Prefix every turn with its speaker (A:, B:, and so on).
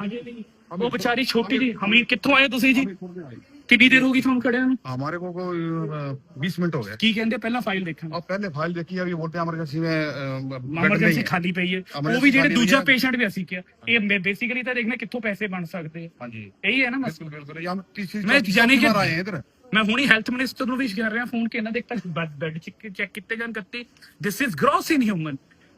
A: ਹਜੇ ਨਹੀਂ ਉਹ ਵਿਚਾਰੀ ਛੋਟੀ ਜੀ ਹਮੀਰ ਕਿੱਥੋਂ ਆਏ ਤੁਸੀਂ ਜੀ ਕਿੰਨੀ ਦੇਰ ਹੋ ਗਈ ਤੁਹਾਨੂੰ ਖੜਿਆਂ ਨੂੰ
B: हमारे को कोई बीस मिनट हो गए
A: ਕੀ ਕਹਿੰਦੇ ਪਹਿਲਾਂ ਫਾਈਲ ਦੇਖਾਂ
B: अब पहले फाइल देखी अभी बोलते हैं इमरजेंसी में अ, बेड नहीं
A: ਐਮਰਜੈਂਸੀ
B: है
A: ਖਾਲੀ ਪਈ ਹੈ ਉਹ
B: Emergency
A: ਵੀ ਜਿਹੜੇ
B: ਖਾਲੀ ਹੋਈ
A: ਦੂਜਾ
B: ਹੈ।
A: ਪੇਸ਼ੈਂਟ ਵੀ ਅਸੀਂ ਕਿਹਾ ਇਹ ਬੇਸਿਕਲੀ ਤਾਂ ਦੇਖਣਾ ਕਿੱਥੋਂ ਪੈਸੇ ਬਣ ਸਕਦੇ ਆ
B: हाँ जी
A: ਇਹੀ ਹੈ ਨਾ ਮਸਲਾ
B: बिल्कुल बिल्कुल ये हम तीसरी
A: मैं
B: चौथी
A: जाने के-
B: बार आए हैं इधर
A: ਮੈਂ ਹੁਣੀ ਹੈਲਥ ਮਿਨਿਸਟਰ ਨੂੰ ਵੀ ਕਰ ਰਿਹਾ ਫੋਨ ਕਿ ਇਹਨਾਂ ਦੇ ਇੱਕ ਤਾਂ ਬੈੱਡ ਚੈੱਕ ਕੀਤੇ ਜਾਣ ਕੱਤੇ this is gross inhuman